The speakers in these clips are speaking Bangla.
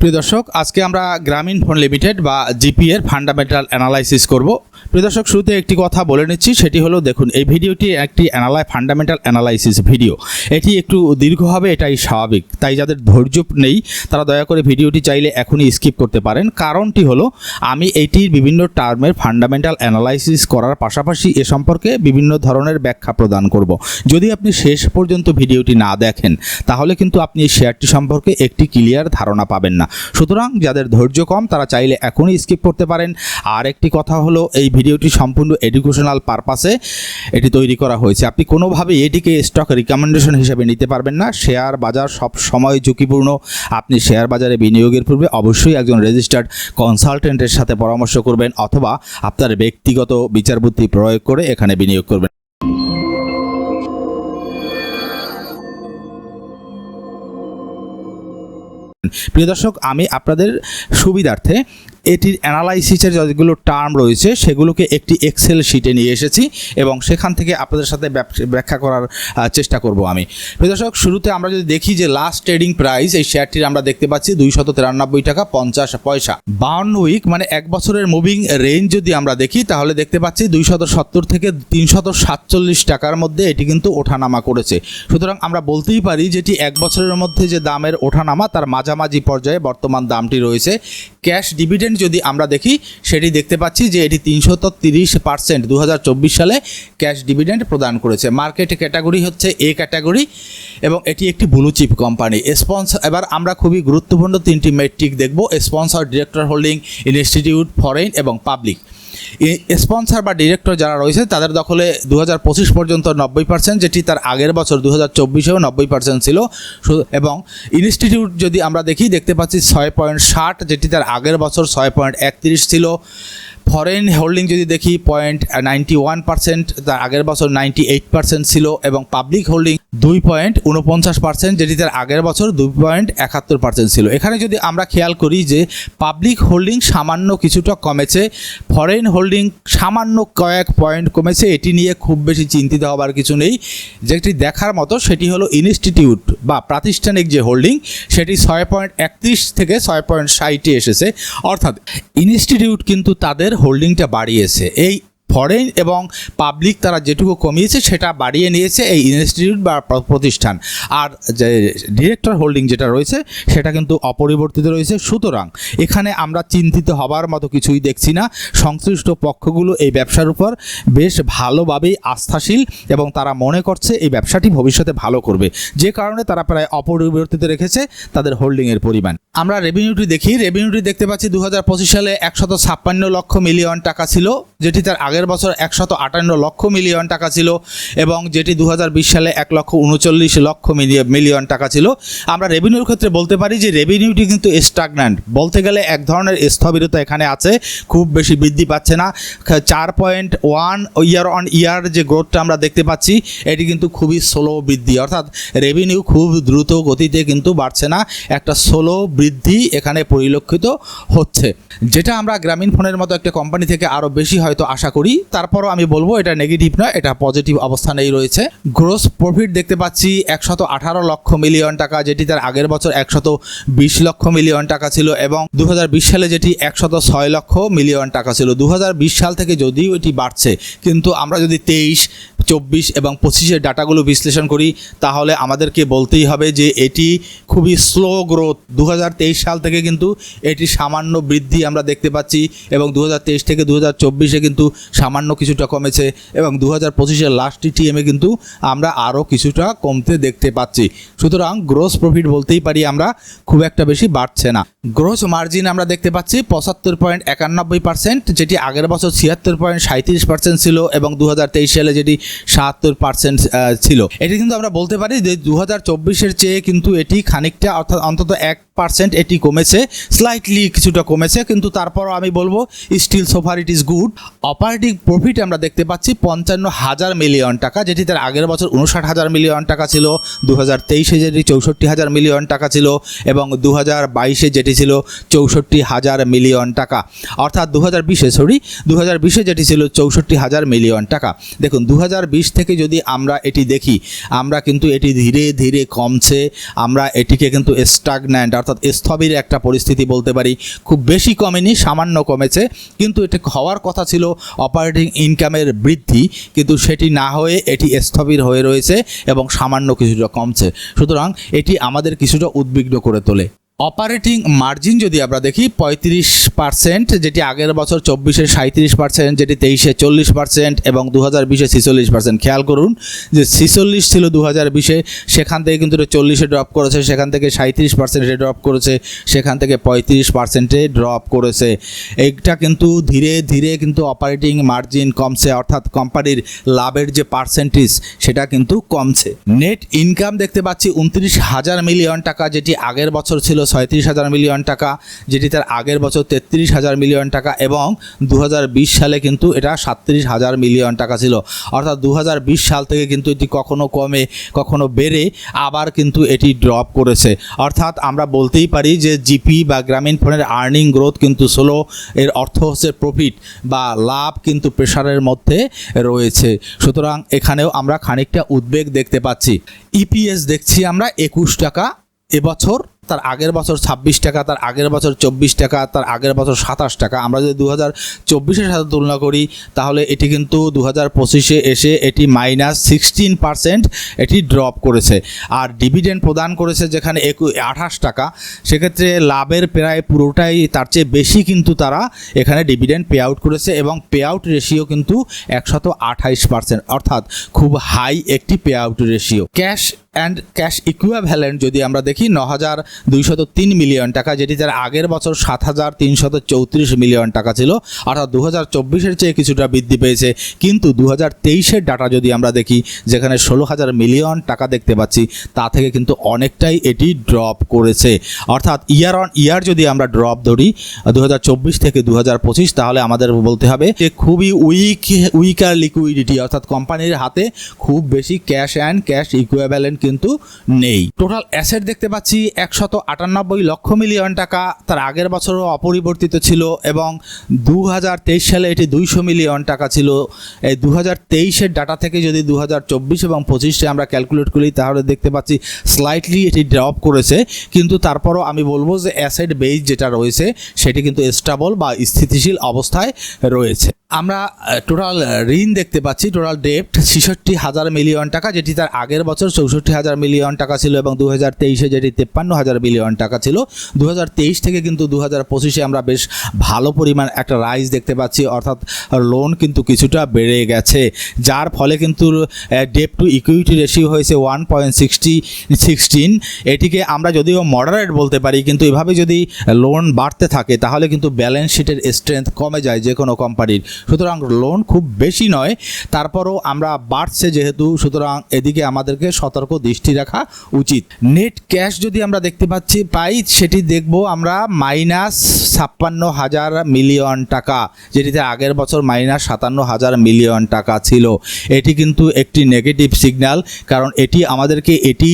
প্রিয় দর্শক, আজকে আমরা গ্রামীণ ফোন লিমিটেড বা জিপি এর ফান্ডামেন্টাল অ্যানালাইসিস করব। প্রিয় দর্শক, শুরুতে একটি কথা বলে নিচ্ছি, সেটি হলো দেখুন, এই ভিডিওটি একটি অ্যানালাই ফান্ডামেন্টাল অ্যানালাইসিস ভিডিও। এটি একটু দীর্ঘ হবে, এটাই স্বাভাবিক। তাই যাদের ধৈর্য নেই, তারা দয়া করে ভিডিওটি চাইলে এখনই স্কিপ করতে পারেন। কারণটি হলো, আমি এটির বিভিন্ন টার্মের ফান্ডামেন্টাল অ্যানালাইসিস করার পাশাপাশি এ সম্পর্কে বিভিন্ন ধরনের ব্যাখ্যা প্রদান করব। যদি আপনি শেষ পর্যন্ত ভিডিওটি না দেখেন, তাহলে কিন্তু আপনি এই শেয়ারটি সম্পর্কে একটি ক্লিয়ার ধারণা পাবেন না। সুতরাং যাদের ধৈর্য কম, তারা চাইলে এখনই স্কিপ করতে পারেন। আর একটি কথা হলো, এই ভিডিওটি সম্পূর্ণ এডুকেশনাল পারপাসে এটি তৈরি করা হয়েছে। আপনি কোনোভাবে এটিকে স্টক রিকমেন্ডেশন হিসেবে নিতে পারবেন না। শেয়ার বাজার সব সময় ঝুঁকিপূর্ণ। আপনি শেয়ার বাজারে বিনিয়োগের পূর্বে অবশ্যই একজন রেজিস্টার্ড কনসালটেন্টের সাথে পরামর্শ করবেন, অথবা আপনার ব্যক্তিগত বিচার বুদ্ধি প্রয়োগ করে এখানে বিনিয়োগ করবেন। প্রিয় দর্শক আমি আপনাদের সুবিধার্থে এটির অ্যানালাইসিসের যতগুলো টার্ম রয়েছে, সেগুলোকে একটি এক্সেল শিটে নিয়ে এসেছি এবং সেখান থেকে আপনাদের সাথে ব্যাখ্যা করার চেষ্টা করব আমি। প্রিয় দর্শক, শুরুতে আমরা যদি দেখি যে লাস্ট ট্রেডিং প্রাইস এই শেয়ারটির আমরা দেখতে পাচ্ছি দুইশত তিরানব্বই টাকা পঞ্চাশ পয়সা। বাউন্ন উইক মানে এক বছরের মুভিং রেঞ্জ যদি আমরা দেখি, তাহলে দেখতে পাচ্ছি দুইশত সত্তর থেকে তিনশত সাতচল্লিশ টাকার মধ্যে এটি কিন্তু ওঠানামা করেছে। সুতরাং আমরা বলতেই পারি যেটি এক বছরের মধ্যে যে দামের ওঠানামা, তার মাঝামাঝি পর্যায়ে বর্তমান দামটি রয়েছে। ক্যাশ ডিভিডেন্ড যদি আমরা দেখি, সেটি দেখতে পাচ্ছি যে এটি তিনশত তিরিশ পার্সেন্ট দু হাজার চব্বিশ সালে ক্যাশ ডিভিডেন্ড প্রদান করেছে। মার্কেট ক্যাটাগরি হচ্ছে এ ক্যাটাগরি এবং এটি একটি ব্লু চিপ কোম্পানি স্পন্সর এবার আমরা খুবই গুরুত্বপূর্ণ তিনটি মেট্রিক দেখব। Sponsor director holding institute foreign এবং পাবলিক স্পন্সর বা ডিরেক্টর যারা রয়েছে, তাদের দখলে দু হাজার পঁচিশ পর্যন্ত নব্বই পার্সেন্ট যেটি তার আগের বছর দু হাজার চব্বিশেও নব্বই পার্সেন্ট ছিল। এবং ইনস্টিটিউট যদি আমরা দেখি, দেখতে পাচ্ছি ছয় পয়েন্ট ষাট, যেটি তার আগের বছর ছয় পয়েন্ট একত্রিশ ছিল। ফরেন হোল্ডিং যদি দেখি পয়েন্ট নাইনটি ওয়ান পার্সেন্ট তার আগের বছর নাইনটি এইট পার্সেন্ট ছিল এবং পাবলিক হোল্ডিং দুই পয়েন্ট উনপঞ্চাশ পার্সেন্ট যেটি তার আগের বছর দুই পয়েন্ট একাত্তর পার্সেন্ট ছিল। এখানে যদি আমরা খেয়াল করি যে পাবলিক হোল্ডিং সামান্য কিছুটা কমেছে ফরেন হোল্ডিং সামান্য কয়েক পয়েন্ট কমেছে, এটি নিয়ে খুব বেশি চিন্তিত হবার কিছু নেই। যেটি দেখার মতো, সেটি হলো ইনস্টিটিউট বা প্রাতিষ্ঠানিক যে হোল্ডিং সেটি ছয় পয়েন্ট একত্রিশ থেকে ছয় পয়েন্ট ষাটে এসেছে। অর্থাৎ ইনস্টিটিউট কিন্তু তাদের হোল্ডিংটা বাড়িয়েছে। এই ফরেন এবং পাবলিক তারা যেটুকু কমিয়েছে, সেটা বাড়িয়ে নিয়েছে এই ইনস্টিটিউট বা প্র- প্রতিষ্ঠান। আর যে ডিরেক্টর হোল্ডিং যেটা রয়েছে, সেটা কিন্তু অপরিবর্তিত রয়েছে। সুতরাং এখানে আমরা চিন্তিত হবার মতো কিছুই দেখছি না। সংশ্লিষ্ট পক্ষগুলো এই ব্যবসার উপর বেশ ভালোভাবেই আস্থাশীল এবং তারা মনে করছে এই ব্যবসাটি ভবিষ্যতে ভালো করবে। যে কারণে তারা প্রায় অপরিবর্তিত রেখেছে তাদের হোল্ডিংয়ের পরিমাণ। আমরা রেভিনিউটি দেখি। রেভিনিউটি দেখতে পাচ্ছি দু হাজার পঁচিশ সালে একশত ছাপ্পান্ন লক্ষ মিলিয়ন টাকা ছিল, যেটি তার আগের বছর একশত আটান্ন লক্ষ মিলিয়ন টাকা ছিল এবং যেটি দু হাজার বিশ সালে এক লক্ষ উনচল্লিশ লক্ষ মিলিয়ন মিলিয়ন টাকা ছিল। আমরা রেভিনিউর ক্ষেত্রে বলতে পারি যে রেভিনিউটি কিন্তু স্টাগন্যান্ট বলতে গেলে এক ধরনের স্থবিরতা এখানে আছে, খুব বেশি বৃদ্ধি পাচ্ছে না। চার point one year on year যে গ্রোথটা আমরা দেখতে পাচ্ছি, এটি কিন্তু খুবই স্লো বৃদ্ধি। অর্থাৎ রেভিনিউ খুব দ্রুত গতিতে কিন্তু বাড়ছে না। একটা স্লো বৃদ্ধি এখানে পরিলক্ষিত হচ্ছে। যেটা আমরা গ্রামীণ ফোনের মতো একটা কোম্পানি থেকে আরও বেশি হয়তো আশা করি, তারপরও আমি বলব এটা নেগেটিভ নয়, এটা পজিটিভ অবস্থানেই রয়েছে। গ্রোস প্রফিট দেখতে পাচ্ছি একশত আঠারো লক্ষ মিলিয়ন টাকা, যেটি তার আগের বছর একশত বিশ লক্ষ মিলিয়ন টাকা ছিল এবং দু হাজার বিশ সালে যেটি একশত ছয় লক্ষ মিলিয়ন টাকা ছিল। দু হাজার বিশ সাল থেকে যদিও এটি বাড়ছে, কিন্তু আমরা যদি তেইশ, চব্বিশ এবং পঁচিশের ডাটাগুলো বিশ্লেষণ করি, তাহলে আমাদেরকে বলতেই হবে যে এটি খুবই স্লো গ্রোথ দু হাজার সাল থেকে কিন্তু এটি সামান্য বৃদ্ধি আমরা দেখতে পাচ্ছি এবং দু হাজার তেইশ থেকে দু চব্বিশে কিন্তু সামান্য কিছুটা কমেছে এবং দু হাজার পঁচিশের লাস্ট টিএমে কিন্তু আমরা আরও কিছুটা কমতে দেখতে পাচ্ছি। সুতরাং গ্রোস প্রফিট বলতেই পারি আমরা, খুব একটা বেশি বাড়ছে না। গ্রোস মার্জিন আমরা দেখতে পাচ্ছি পঁচাত্তর পয়েন্ট একানব্বই পার্সেন্ট যেটি আগের বছর ছিয়াত্তর পয়েন্ট সাঁত্রিশ পার্সেন্ট ছিল এবং দু হাজার তেইশ সালে যেটি সাহাত্তর পার্সেন্ট ছিল। এটি কিন্তু আমরা বলতে পারি যে দু হাজার চেয়ে কিন্তু এটি খানিকটা অর্থাৎ অন্তত এক পার্সেন্ট এটি কমেছে স্লাইটলি কিছুটা কমেছে, কিন্তু তারপরও আমি বলব still so far it is good operating profit আমরা দেখতে পাচ্ছি পঞ্চান্ন হাজার মিলিয়ন টাকা, যেটি তার আগের বছর উনষাট হাজার মিলিয়ন টাকা ছিল দু হাজার তেইশে যেটি চৌষট্টি হাজার মিলিয়ন টাকা ছিল, এবং দু হাজার বাইশে যেটি ছিল চৌষট্টি হাজার মিলিয়ন টাকা। অর্থাৎ দু হাজার বিশে সরি দু হাজার বিশে যেটি ছিল চৌষট্টি হাজার মিলিয়ন টাকা। দেখুন দু হাজার বিশ থেকে যদি আমরা এটি দেখি, আমরা কিন্তু এটি ধীরে ধীরে কমছে, আমরা এটিকে কিন্তু স্টাগন্যান্ট অর্থাৎ অর্থাৎ স্থবির একটা পরিস্থিতি বলতে পারি। খুব বেশি কমেনি, সামান্য কমেছে। কিন্তু এটা হওয়ার কথা ছিল অপারেটিং ইনকামের বৃদ্ধি। কিন্তু সেটি না হয়ে এটি স্থবির হয়ে রয়েছে এবং সামান্য কিছুটা কমছে। সুতরাং এটি আমাদের কিছুটা উদ্বিগ্ন করে তোলে। অপারেটিং মার্জিন যদি আমরা দেখি, পঁয়ত্রিশ পার্সেন্ট, যেটি আগের বছর চব্বিশে সাঁত্রিশ পার্সেন্ট, যেটি তেইশে চল্লিশ পার্সেন্ট এবং দু হাজার বিশে ছিচল্লিশ পার্সেন্ট। খেয়াল করুন যে ছিচল্লিশ ছিল দু হাজার বিশে, সেখান থেকে কিন্তু চল্লিশে ড্রপ করেছে, সেখান থেকে সাঁত্রিশ পার্সেন্টে ড্রপ করেছে, সেখান থেকে পঁয়ত্রিশ পার্সেন্টে ড্রপ করেছে। এইটা কিন্তু ধীরে ধীরে কিন্তু অপারেটিং মার্জিন কমছে, অর্থাৎ কোম্পানির লাভের যে পার্সেন্টেজ, সেটা কিন্তু কমছে। নেট ইনকাম দেখতে পাচ্ছি, উনত্রিশ হাজার মিলিয়ন টাকা, যেটি আগের বছর ছিল ছয়ত্রিশ হাজার মিলিয়ন টাকা, যেটি তার আগের বছর তেত্রিশ হাজার মিলিয়ন টাকা এবং দু হাজার বিশ সালে কিন্তু এটা সাতত্রিশ হাজার মিলিয়ন টাকা ছিল। অর্থাৎ দু হাজার বিশ সাল থেকে কিন্তু এটি কখনো কমে, কখনো বেড়ে আবার কিন্তু এটি ড্রপ করেছে। অর্থাৎ আমরা বলতেই পারি যে জিপি বা গ্রামীণ ফোনের আর্নিং গ্রোথ কিন্তু স্লো এর অর্থ হচ্ছে প্রফিট বা লাভ কিন্তু প্রেশারের মধ্যে রয়েছে। সুতরাং এখানেও আমরা খানিকটা উদ্বেগ দেখতে পাচ্ছি। ইপিএস দেখছি আমরা একুশ টাকা এবছর। তার আগের বছর ছাব্বিশ টাকা, তার আগের বছর চব্বিশ টাকা, তার আগের বছর সাতাশ টাকা। আমরা যদি দু হাজার চব্বিশের সাথে তুলনা করি, তাহলে এটি কিন্তু দু হাজার পঁচিশে এসে এটি মাইনাস সিক্সটিন পার্সেন্ট এটি ড্রপ করেছে। আর ডিভিডেন্ড প্রদান করেছে যেখানে একু, আঠাশ টাকা, সেক্ষেত্রে লাভের প্রায় পুরোটাই তার চেয়ে বেশি কিন্তু তারা এখানে ডিভিডেন্ড পে আউট করেছে এবং পে আউট রেশিও কিন্তু একশত আঠাইশ পার্সেন্ট, অর্থাৎ খুব হাই একটি pay out ratio. Cash and cash equivalent যদি আমরা দেখি ন হাজার দুইশত তিন মিলিয়ন টাকা, যেটি তার আগের বছর সাত হাজার তিনশত চৌত্রিশ মিলিয়ন টাকা ছিল, অর্থাৎ দু হাজার চব্বিশের চেয়ে কিছুটা বৃদ্ধি পেয়েছে। কিন্তু দু হাজার তেইশের ডাটা যদি আমরা দেখি, যেখানে ষোলো হাজার মিলিয়ন টাকা দেখতে পাচ্ছি, তা থেকে কিন্তু অনেকটাই এটি ড্রপ করেছে। অর্থাৎ ইয়ার অন ইয়ার যদি আমরা ড্রপ ধরি দু হাজার চব্বিশ থেকে দু হাজার পঁচিশ, তাহলে আমাদের বলতে হবে যে খুবই উইক উইকার লিকুইডিটি অর্থাৎ কোম্পানির হাতে খুব বেশি ক্যাশ অ্যান্ড ক্যাশ ইকুইভ্যালেন্ট কিন্তু নেই। টোটাল অ্যাসেট দেখতে পাচ্ছি একশত আটানব্বই লক্ষ মিলিয়ন টাকা। তার আগের বছরও অপরিবর্তিত ছিল এবং দু হাজার তেইশ সালে এটি দুইশো মিলিয়ন টাকা ছিল। এই দু হাজার ডাটা থেকে যদি দু হাজার চব্বিশ এবং পঁচিশে আমরা ক্যালকুলেট করি, তাহলে দেখতে পাচ্ছি স্লাইটলি এটি ড্রপ করেছে। কিন্তু তারপরও আমি বলব যে অ্যাসেট বেস যেটা রয়েছে, সেটি কিন্তু স্টাবল বা স্থিতিশীল অবস্থায় রয়েছে। আমরা টোটাল ঋণ দেখতে পাচ্ছি টোটাল ডেপ্ট ছেষট্টি হাজার মিলিয়ন টাকা, যেটি তার আগের বছর চৌষট্টি হাজার মিলিয়ন টাকা ছিল এবং দু হাজার তেইশে যেটি তেপ্পান্ন হাজার মিলিয়ন টাকা ছিল। দু হাজার তেইশ থেকে কিন্তু দু হাজার পঁচিশে আমরা বেশ ভালো পরিমাণ একটা রাইজ দেখতে পাচ্ছি। অর্থাৎ লোন কিন্তু কিছুটা বেড়ে গেছে। যার ফলে কিন্তু ডেপ টু ইকুইটি রেশিও হয়েছে ওয়ান পয়েন্ট সিক্সটি সিক্সটিন এটিকে আমরা যদিও মডারেট বলতে পারি, কিন্তু এভাবে যদি লোন বাড়তে থাকে, তাহলে কিন্তু ব্যালেন্স শিটের স্ট্রেংথ কমে যায় যে কোনো কোম্পানির সুতরাং লোন খুব বেশি নয়। তারপরও আমরা বাড়ছে যেহেতু, সুতরাং এদিকে আমাদেরকে সতর্ক দৃষ্টি রাখা উচিত। নেট ক্যাশ যদি আমরা দেখতে পাচ্ছি, পাই, সেটি দেখব আমরা মাইনাস ছাপ্পান্ন হাজার মিলিয়ন টাকা, যেটিতে আগের বছর মাইনাস সাতান্ন হাজার মিলিয়ন টাকা ছিল। এটি কিন্তু একটি নেগেটিভ সিগন্যাল কারণ এটি আমাদেরকে এটি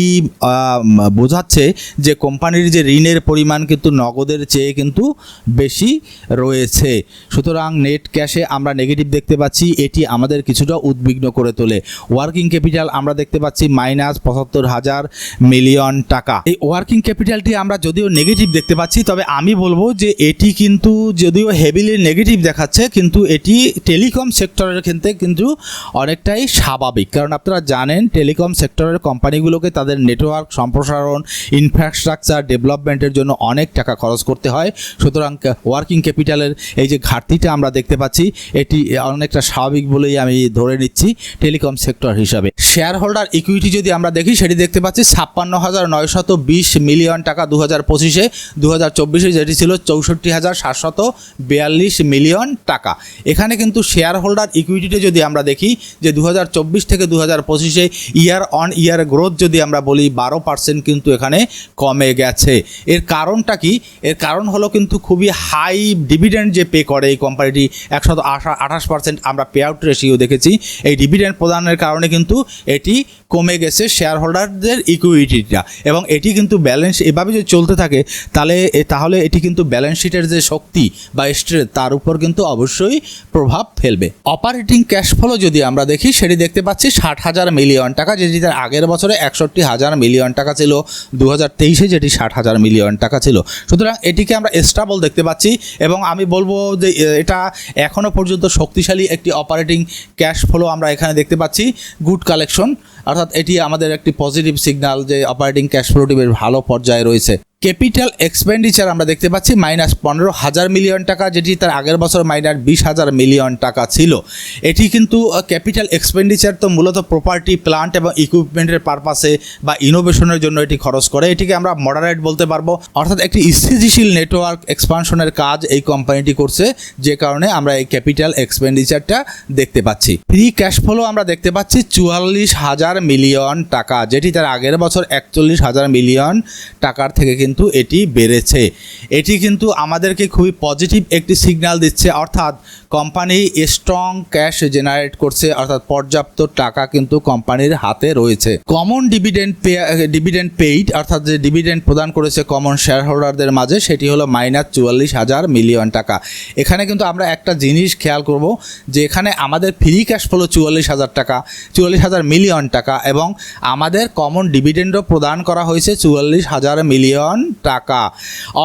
বোঝাচ্ছে যে কোম্পানির যে ঋণের পরিমাণ কিন্তু নগদের চেয়ে কিন্তু বেশি রয়েছে। সুতরাং নেট ক্যাশে আমরা নেগেটিভ দেখতে পাচ্ছি, এটি আমাদের কিছুটা উদ্বিগ্ন করে তোলে। ওয়ার্কিং ক্যাপিটাল আমরা দেখতে পাচ্ছি মাইনাস পঁচাত্তর হাজার মিলিয়ন টাকা। এই ওয়ার্কিং ক্যাপিটালটি আমরা যদিও নেগেটিভ দেখতে পাচ্ছি, তবে আমি বলব যে এটি কিন্তু যদিও হেভিলি নেগেটিভ দেখাচ্ছে, কিন্তু এটি টেলিকম সেক্টরের ক্ষেত্রে কিন্তু অনেকটাই স্বাভাবিক। কারণ আপনারা জানেন টেলিকম সেক্টরের কোম্পানিগুলোকে তাদের নেটওয়ার্ক সম্প্রসারণ ইনফ্রাস্ট্রাকচার ডেভেলপমেন্টের জন্য অনেক টাকা খরচ করতে হয়। সুতরাং ওয়ার্কিং ক্যাপিটালের এই যে ঘাটতিটা আমরা দেখতে পাচ্ছি, এটি অনেকটা স্বাভাবিক বলেই আমি ধরে নিচ্ছি টেলিকম সেক্টর হিসাবে। শেয়ার হোল্ডার ইকুইটি যদি আমরা দেখি, সেটি দেখতে পাচ্ছি ছাপ্পান্ন হাজার নয়শত বিশ মিলিয়ন টাকা দু হাজার পঁচিশে। দু হাজার চব্বিশে যেটি ছিল চৌষট্টি হাজার সাতশত বিয়াল্লিশ মিলিয়ন টাকা। এখানে কিন্তু শেয়ার হোল্ডার ইকুইটিতে যদি আমরা দেখি, যে দু হাজার চব্বিশ থেকে দু হাজার পঁচিশে ইয়ার অন ইয়ার গ্রোথ যদি আমরা বলি, বারো পার্সেন্ট কিন্তু এখানে কমে গেছে। এর কারণটা কি? এর কারণ হলো কিন্তু খুবই হাই ডিভিডেন্ড যে পে করে এই কোম্পানিটি একশত আঠাশ পার্সেন্ট আমরা পে আউট রেশিও দেখেছি। এই ডিভিডেন্ড প্রদানের কারণে কিন্তু এটি কমে গেছে শেয়ার হোল্ডারদের ইকুইটিটা এবং এটি কিন্তু ব্যালেন্স এভাবে যদি চলতে থাকে, তাহলে তাহলে এটি কিন্তু ব্যালেন্স শিটের যে শক্তি বা স্ট্রেংথ তার উপর কিন্তু অবশ্যই প্রভাব ফেলবে। অপারেটিং ক্যাশ ফ্লো যদি আমরা দেখি, সেটি দেখতে পাচ্ছি ষাট হাজার মিলিয়ন টাকা, যেটি তার আগের বছরে একষট্টি হাজার মিলিয়ন টাকা ছিল দু হাজার তেইশে যেটি ষাট হাজার মিলিয়ন টাকা ছিল। সুতরাং এটিকে আমরা স্টাবল দেখতে পাচ্ছি, এবং আমি বলব যে এটা এখনও পর্যন্ত শক্তিশালী একটি অপারেটিং ক্যাশ ফ্লো আমরা এখানে দেখতে পাচ্ছি। গুড কালেকশন অর্থাৎ এটি আমাদের একটি পজিটিভ সিগনাল যে অপারেটিং ক্যাশ ফ্লোটি বেশ ভালো পর্যায়ে রয়েছে। ক্যাপিটাল এক্সপেন্ডিচার আমরা দেখতে পাচ্ছি, মাইনাস পনেরো হাজার মিলিয়ন টাকা, যেটি তার আগের বছর মাইনাস বিশ হাজার মিলিয়ন টাকা ছিল। এটি কিন্তু ক্যাপিটাল এক্সপেন্ডিচার তো মূলত প্রপার্টি প্লান্ট এবং ইকুইপমেন্টের পারপাসে বা ইনোভেশনের জন্য এটি খরচ করে। এটিকে আমরা মডারেট বলতে পারব। অর্থাৎ একটি স্থিতিশীল নেটওয়ার্ক এক্সপানশনের কাজ এই কোম্পানিটি করছে, যে কারণে আমরা এই ক্যাপিটাল এক্সপেন্ডিচারটা দেখতে পাচ্ছি। ফ্রি ক্যাশ ফ্লো আমরা দেখতে পাচ্ছি চুয়াল্লিশ হাজার মিলিয়ন টাকা, যেটি তার আগের বছর একচল্লিশ হাজার মিলিয়ন টাকার থেকে কিন্তু এটি বেড়েছে। এটি কিন্তু আমাদেরকে খুবই পজিটিভ একটি সিগন্যাল দিচ্ছে। অর্থাৎ কোম্পানি স্ট্রং ক্যাশ জেনারেট করছে, অর্থাৎ পর্যাপ্ত টাকা কিন্তু কোম্পানির হাতে রয়েছে। Common dividend pay dividend paid অর্থাৎ যে ডিভিডেন্ড প্রদান করেছে কমন শেয়ার হোল্ডারদের মাঝে, সেটি হলো মাইনাস চুয়াল্লিশ হাজার মিলিয়ন টাকা। এখানে কিন্তু আমরা একটা জিনিস খেয়াল করব যে এখানে আমাদের ফ্রি ক্যাশ ফ্লো চুয়াল্লিশ হাজার টাকা, চুয়াল্লিশ হাজার মিলিয়ন টাকা এবং আমাদের কমন ডিভিডেন্ডও প্রদান করা হয়েছে চুয়াল্লিশ হাজার মিলিয়ন টাকা।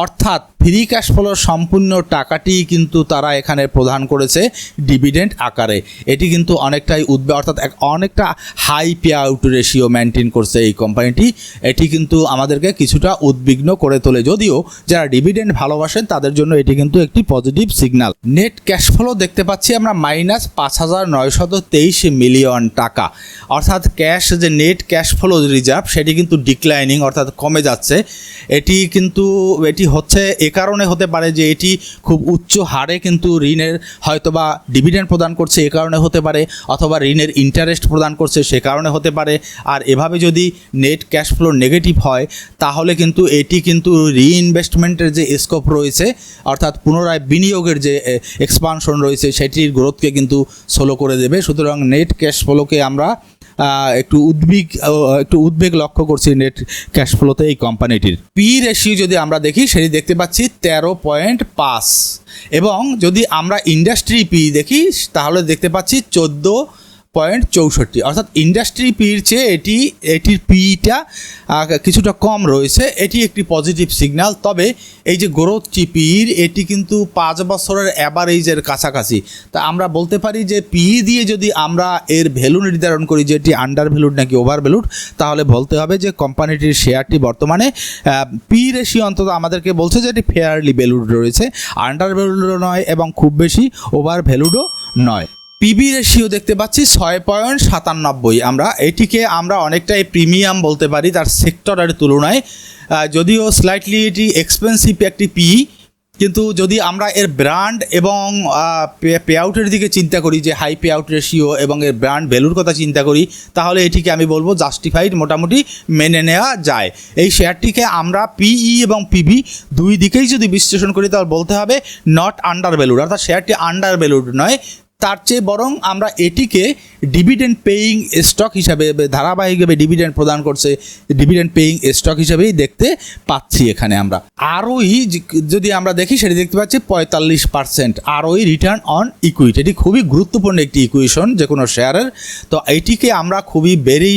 অর্থাৎ ফ্রি ক্যাশ ফ্লোর সম্পূর্ণ টাকাটি কিন্তু তারা এখানে প্রদান করেছে ডিভিডেন্ড আকারে। এটি কিন্তু অনেকটাই উদ্বে অর্থাৎ অনেকটা high pay out ratio maintain করছে এই কোম্পানিটি এটি কিন্তু আমাদেরকে কিছুটা উদ্বিগ্ন করে তোলে। যদিও যারা ডিভিডেন্ড ভালোবাসেন, তাদের জন্য এটি কিন্তু একটি positive signal net cash flow দেখতে পাচ্ছি আমরা মাইনাস পাঁচ হাজার নয়শত তেইশ মিলিয়ন টাকা। অর্থাৎ ক্যাশ যে নেট ক্যাশ ফ্লো রিজার্ভ সেটি কিন্তু ডিক্লাইনিং অর্থাৎ কমে যাচ্ছে। এটি কিন্তু, এটি হচ্ছে এ কারণে হতে পারে যে এটি খুব উচ্চ হারে কিন্তু ঋণের হয়তোবা ডিভিডেন্ড প্রদান করছে, এ কারণে হতে পারে, অথবা ঋণের ইন্টারেস্ট প্রদান করছে, সে কারণে হতে পারে। আর এভাবে যদি নেট ক্যাশ ফ্লো নেগেটিভ হয়, তাহলে কিন্তু এটি কিন্তু রিইনভেস্টমেন্টের যে স্কোপ রয়েছে, অর্থাৎ পুনরায় বিনিয়োগের যে এক্সপানশন রয়েছে, সেটির গ্রোথকে কিন্তু স্লো করে দেবে। সুতরাং নেট ক্যাশ ফ্লোকে আমরা একটু উদ্বিগ একটু উদ্বেগ লক্ষ্য করছি নেট ক্যাশ ফ্লোতে এই কোম্পানিটির পি রেশিও যদি আমরা দেখি, সেটি দেখতে পাচ্ছি তেরো পয়েন্ট পাঁচ। এবং যদি আমরা ইন্ডাস্ট্রি পি দেখি, তাহলে দেখতে পাচ্ছি চোদ্দ পয়েন্ট চৌষট্টি। অর্থাৎ ইন্ডাস্ট্রি পির চেয়ে এটি, এটির পিটা কিছুটা কম রয়েছে। এটি একটি পজিটিভ সিগন্যাল তবে এই যে গ্রোথ পির, এটি কিন্তু পাঁচ বছরের অ্যাভারেজের কাছাকাছি। তা আমরা বলতে পারি যে পি দিয়ে যদি আমরা এর ভ্যালু নির্ধারণ করি যে এটি আন্ডার ভ্যালুড নাকি ওভার ভ্যালুড তাহলে বলতে হবে যে কোম্পানিটির শেয়ারটি বর্তমানে পি রেশিও অন্তত আমাদেরকে বলছে যে এটি ফেয়ারলি ভ্যালুড রয়েছে। আন্ডার ভ্যালুডও নয় এবং খুব বেশি ওভার ভ্যালুডও নয়। পিবি রেশিও দেখতে পাচ্ছি ছয় পয়েন্ট সাতানব্বই। আমরা এটিকে আমরা অনেকটাই প্রিমিয়াম বলতে পারি তার সেক্টরের তুলনায়। যদিও স্লাইটলি এটি এক্সপেন্সিভ একটি পি কিন্তু যদি আমরা এর ব্র্যান্ড এবং পে আউটের দিকে চিন্তা করি, যে হাই পে আউট রেশিও এবং এর ব্র্যান্ড ভ্যালুর কথা চিন্তা করি, তাহলে এটিকে আমি বলব জাস্টিফাইড মোটামুটি মেনে নেওয়া যায়। এই শেয়ারটিকে আমরা পিই এবং পিবি দুই দিকেই যদি বিশ্লেষণ করি, তাহলে বলতে হবে নট আন্ডার ভ্যালুড অর্থাৎ শেয়ারটি আন্ডার ভ্যালুড নয় তার চেয়ে বরং আমরা এটিকে ডিভিডেন্ড পেইং স্টক হিসাবে, ধারাবাহিকভাবে ডিভিডেন্ড প্রদান করছে ডিভিডেন্ড পেইং স্টক হিসাবেই দেখতে পাচ্ছি এখানে আমরা। আরওই যদি আমরা দেখি সেটি দেখতে পাচ্ছি পঁয়তাল্লিশ percent ROE return on equity এটি খুবই গুরুত্বপূর্ণ একটি ইকুয়েশন যে কোনো শেয়ারের তো এটিকে আমরা খুবই বেরি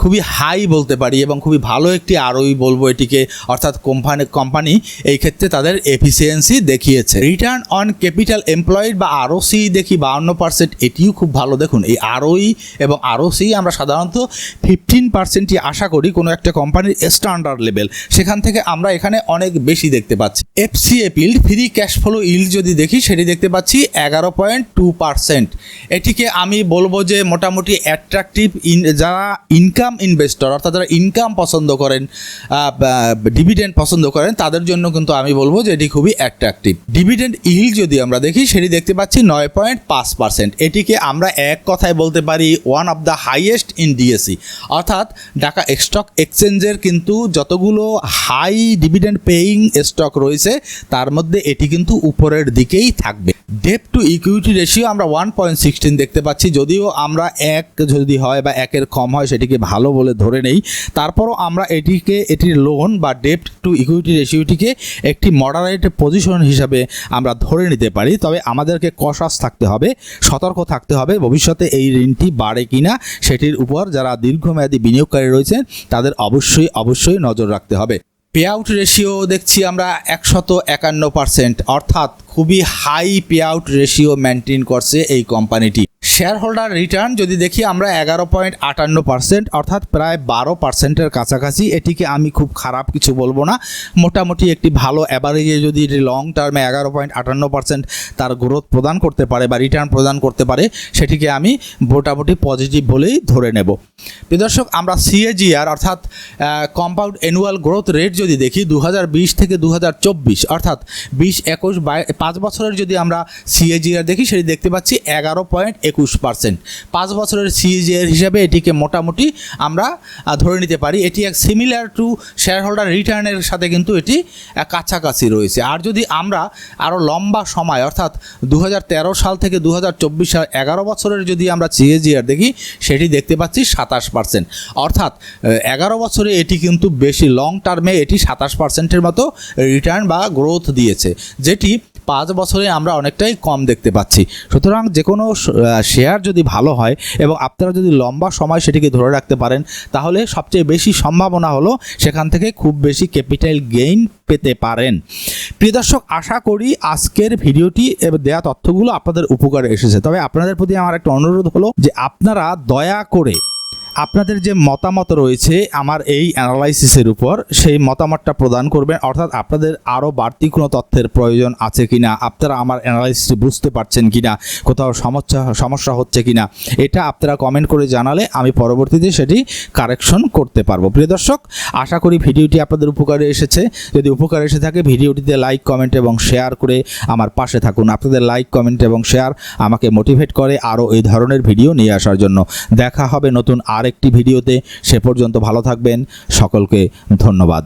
খুবই হাই বলতে পারি এবং খুবই ভালো একটি আরওই বলব এটিকে। অর্থাৎ কোম্পানি কোম্পানি এই ক্ষেত্রে তাদের এফিসিয়েন্সি দেখিয়েছে। রিটার্ন অন ক্যাপিটাল এমপ্লয়েড বা আরওসি দেখি বাউন্ন পার্সেন্ট এটিও খুব ভালো। দেখুন, এই আরওই এবং আরওসি আমরা সাধারণত ফিফটিন পার্সেন্টই আশা করি কোনো একটা কোম্পানির স্ট্যান্ডার্ড লেভেল সেখান থেকে আমরা এখানে অনেক বেশি দেখতে পাচ্ছি। FCA yield free cash flow yield যদি দেখি, সেটি দেখতে পাচ্ছি এগারো পয়েন্ট টু পার্সেন্ট। এটিকে আমি বলব যে মোটামুটি অ্যাট্রাকটিভ ইন যারা ইনকাম ইনভেস্টর অর্থাৎ যারা ইনকাম পছন্দ করেন ডিভিডেন্ড পছন্দ করেন, তাদের জন্য কিন্তু আমি বলব যে এটি খুবই অ্যাট্রাকটিভ ডিভিডেন্ড ইল যদি আমরা দেখি, সেটি দেখতে পাচ্ছি নয় পয়েন্ট পাঁচ পার্সেন্ট। এটিকে আমরা এক কথায় বলতে পারি one of the highest in DSE অর্থাৎ ঢাকা স্টক এক্সচেঞ্জের কিন্তু যতগুলো হাই ডিভিডেন্ড পেইং স্টক রয়েছে তার মধ্যে এটি কিন্তু উপরের দিকেই থাকবে। ডেপ টু ইকুইটি রেশিও আমরা ওয়ান পয়েন্ট সিক্সটিন দেখতে পাচ্ছি, যদিও আমরা এক যদি হয় বা একের কম হয়, সেটিকে ভালো বলে ধরে নেই। তারপরও আমরা এটিকে, এটির লোন বা ডেপ টু ইকুইটি রেশিওটিকে একটি মডারেট পজিশন হিসাবে আমরা ধরে নিতে পারি। তবে আমাদেরকে কষাস থাকতে হবে, সতর্ক থাকতে হবে, ভবিষ্যতে এই ঋণটি বাড়ে কিনা সেটির উপর যারা দীর্ঘমেয়াদী বিনিয়োগকারী রয়েছেন, তাদের অবশ্যই অবশ্যই নজর রাখতে হবে। পে আউট রেশিও দেখছি আমরা একশত একান্ন পার্সেন্ট অর্থাৎ খুবই high pay out ratio maintain করছে এই কোম্পানিটি শেয়ার হোল্ডার রিটার্ন যদি দেখি আমরা এগারো পয়েন্ট আটান্ন পার্সেন্ট অর্থাৎ প্রায় বারো পার্সেন্টের কাছাকাছি। এটিকে আমি খুব খারাপ কিছু বলব না। মোটামুটি একটি ভালো অ্যাভারেজে যদি লং টার্মে এগারো পয়েন্ট আটান্ন পার্সেন্ট তার গ্রোথ প্রদান করতে পারে বা রিটার্ন প্রদান করতে পারে, সেটিকে আমি মোটামুটি পজিটিভ বলেই ধরে নেব। দর্শক, আমরা সিএজিআর অর্থাৎ কম্পাউন্ড অ্যানুয়াল গ্রোথ রেট যদি দেখি দু হাজার বিশ থেকে দু হাজার চব্বিশ, অর্থাৎ বিশ, একুশ পাঁচ বছরের যদি আমরা সিএজিআর দেখি, সেটি দেখতে পাচ্ছি এগারো পয়েন্ট একুশ পার্সেন্ট। পাঁচ বছরের সিএজিআর হিসাবে এটিকে মোটামুটি আমরা ধরে নিতে পারি। এটি এক সিমিলার টু শেয়ার হোল্ডার রিটার্নের সাথে কিন্তু এটি কাছাকাছি রয়েছে। আর যদি আমরা আরও লম্বা সময়, অর্থাৎ দু হাজার তেরো সাল থেকে দু সাল এগারো বছরের যদি আমরা সিএজিআর দেখি, সেটি দেখতে পাচ্ছি সাতাশ পার্সেন্ট অর্থাৎ এগারো বছরে এটি কিন্তু বেশি লং টার্মে এটি সাতাশ পার্সেন্টের মতো রিটার্ন বা গ্রোথ দিয়েছে, যেটি পাঁচ বছরে আমরা অনেকটাই কম দেখতে পাচ্ছি। সুতরাং যে কোনো শেয়ার যদি ভালো হয় এবং আপনারা যদি লম্বা সময় সেটিকে ধরে রাখতে পারেন, তাহলে সবচেয়ে বেশি সম্ভাবনা হলো সেখান থেকে খুব বেশি ক্যাপিটাল গেইন পেতে পারেন। প্রিয় দর্শক, আশা করি আজকের ভিডিওটি দেয়া তথ্যগুলো আপনাদের উপকারে এসেছে। তবে আপনাদের প্রতি আমার একটা অনুরোধ হলো যে আপনারা দয়া করে আপনাদের যে মতামত রয়েছে আমার এই অ্যানালাইসিসের উপর, সেই মতামতটা প্রদান করবেন। অর্থাৎ আপনাদের আরও বাড়তি কোনো তথ্যের প্রয়োজন আছে কি না আপনারা আমার অ্যানালাইসিস বুঝতে পারছেন কি না কোথাও সমস্যা সমস্যা হচ্ছে কি না এটা আপনারা কমেন্ট করে জানালে আমি পরবর্তীতে সেটি কারেকশন করতে পারব। প্রিয় দর্শক, আশা করি ভিডিওটি আপনাদের উপকারে এসেছে। যদি উপকারে এসে থাকে, ভিডিওটিতে লাইক কমেন্ট এবং শেয়ার করে আমার পাশে থাকুন। আপনাদের লাইক কমেন্ট এবং শেয়ার আমাকে মোটিভেট করে আরও এই ধরনের ভিডিও নিয়ে আসার জন্য। দেখা হবে নতুন আরেকটি ভিডিওতে সে পর্যন্ত ভালো থাকবেন। সকলকে ধন্যবাদ।